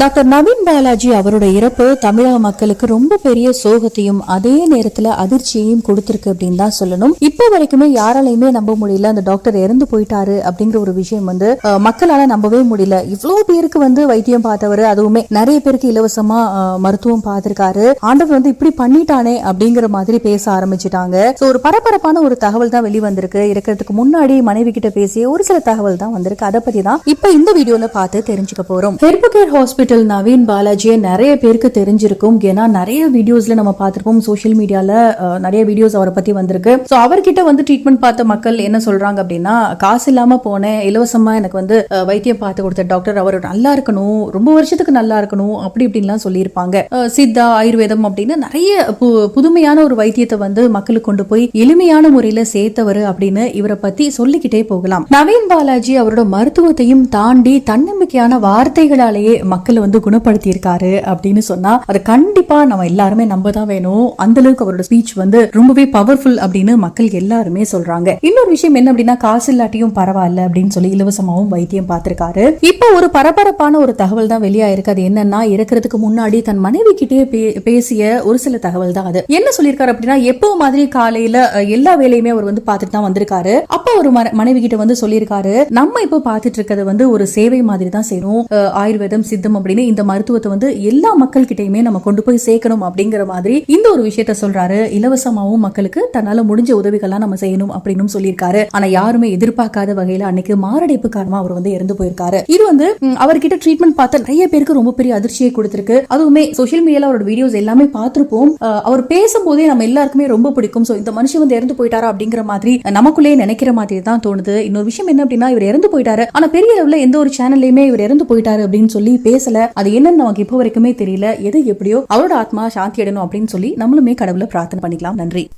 Doctor Naveen Balaji அவரோட இறப்பு தமிழக மக்களுக்கு ரொம்ப பெரிய சோகத்தையும் அதே நேரத்துல அதிர்ச்சியையும் கொடுத்திருக்கு அப்படின்னு தான் சொல்லணும். இப்போ வரைக்குமே யாராலையுமே நம்ப முடியல அந்த டாக்டர் இறந்து போயிட்டாரு அப்படிங்கிற ஒரு விஷயம் வந்து மக்களால நம்பவே முடியல. இவ்வளவு பேருக்கு வந்து வைத்தியம் பார்த்தவர் அதுவுமே நிறைய பேருக்கு இலவசமா மருத்துவம் பார்த்திருக்காரு. ஆண்டவர் வந்து இப்படி பண்ணிட்டானே அப்படிங்கிற மாதிரி பேச ஆரம்பிச்சிட்டாங்க. சோ ஒரு பரபரப்பான ஒரு தகவல் தான் வெளிவந்திருக்கு. இருக்கிறதுக்கு முன்னாடி மனைவி கிட்ட பேசிய ஒரு சில தகவல் தான் வந்திருக்கு. அதை பத்தி தான் இப்ப இந்த வீடியோல பார்த்து தெரிஞ்சுக்க போறோம். ஹெர்பு கேர் ஹாஸ்பிட்டல் நவீன் பாலாஜியை நிறைய பேருக்கு தெரிஞ்சிருக்கும். ஏன்னா நிறைய வீடியோஸ்ல நம்ம பார்த்திருப்போம். சோஷியல் மீடியால நிறைய வீடியோஸ் அவரை பத்தி வந்திருக்கு. ஸோ அவர்கிட்ட வந்து ட்ரீட்மெண்ட் பார்த்த மக்கள் என்ன சொல்றாங்க அப்படின்னா காசு இல்லாம போனேன் இலவசமா எனக்கு வந்து வைத்தியம் பார்த்து கொடுத்த டாக்டர் அவர் நல்லா இருக்கணும் ரொம்ப வருஷத்துக்கு நல்லா இருக்கணும் அப்படி இப்படின்லாம் சொல்லியிருப்பாங்க. சித்தா ஆயுர்வேதம் அப்படின்னு நிறைய பு- புதுமையான ஒரு வைத்தியத்தை வந்து மக்களுக்கு கொண்டு போய் எளிமையான முறையில சேர்த்தவர் அப்படின்னு இவரை பத்தி சொல்லிக்கிட்டே போகலாம். நவீன் பாலாஜி அவரோட மருத்துவத்தையும் தாண்டி தன்னம்பிக்கையான வார்த்தைகளாலேயே மக்கள் வந்து குணப்படுத்தியிருக்காரு அப்படின்னு சொன்னா அது கண்டிப்பா நம்ம எல்லாருமே நம்ப தான் வேணும். அந்த அளவுக்கு அவரோட ஸ்பீச் வந்து ரொம்பவே பவர்ஃபுல் அப்படின்னு மக்கள் எல்லாருமே சொல்றாங்க. இன்னொரு விஷயம் என்ன அப்படின்னா காசு இல்லாட்டியும் பரவாயில்ல அப்படின்னு சொல்லி இலவசமாவும் வைத்தியம் பார்த்திருக்காரு. இப்போ ஒரு பரபரப்பான ஒரு தகவல் தான் வெளியாயிருக்கு. அது என்னன்னா இறக்குறதுக்கு முன்னாடி தன் மனைவி கிட்டே பேசிய ஒரு சில தகவல் தான் அது. என்ன சொல்லியிருக்காரு அப்படின்னா எப்போ மாதிரி காலையில எல்லா வேலையுமே அவர் வந்து பார்த்துட்டு தான் வந்திருக்காரு. அப்ப ஒரு மனைவி கிட்ட வந்து சொல்லியிருக்காரு நம்ம இப்போ பார்த்துட்டு இருக்கிறது வந்து ஒரு சேவை மாதிரி தான் செய்யணும். ஆயுர்வேதம் ஆயுர்வேதம் வேண்டும் அப்படின்னு இந்த மருத்துவத்தை வந்து எல்லா மக்கள் கிட்டயுமே நம்ம கொண்டு போய் சேர்க்கணும் அப்படிங்கிற மாதிரி இந்த ஒரு விஷயத்த சொல்றாரு. இலவசமாகவும் மக்களுக்கு தன்னால முடிஞ்ச உதவிகள்லாம் நம்ம செய்யணும் அப்படின்னு சொல்லியிருக்காரு. ஆனா யாருமே எதிர்பார்க்காத வகையில அன்னைக்கு மாரடைப்பு காரணமா அவர் வந்து இறந்து போயிருக்காரு. இது வந்து அவர்கிட்ட ட்ரீட்மெண்ட் பார்த்த நிறைய பேருக்கு ரொம்ப பெரிய அதிர்ச்சியை கொடுத்திருக்கு. அதுவுமே சோசியல் மீடியால அவரோட வீடியோஸ் எல்லாமே பார்த்திருப்போம். அவர் பேசும்போதே நம்ம எல்லாருக்குமே ரொம்ப பிடிக்கும். சோ இந்த மனுஷன் வந்து இறந்து போயிட்டாரா அப்படிங்கிற மாதிரி நமக்குள்ளேயே நினைக்கிற மாதிரி தான் தோணுது. இன்னொரு விஷயம் என்ன அப்படின்னா இவர் இறந்து போயிட்டாரு. ஆனா பெரிய அளவுல எந்த ஒரு சேனல்லையுமே இவர் இறந்து போயிட்டாரு அப்படின்னு சொல்லி பேசல. அது என்னன்னு நமக்கு இப்போ வரைக்குமே தெரியல. எது எப்படியோ அவரோட ஆத்மா சாந்தி அடையணும் அப்படின்னு சொல்லி நம்மளுமே கடவுளை பிரார்த்தனை பண்ணிக்கலாம். நன்றி.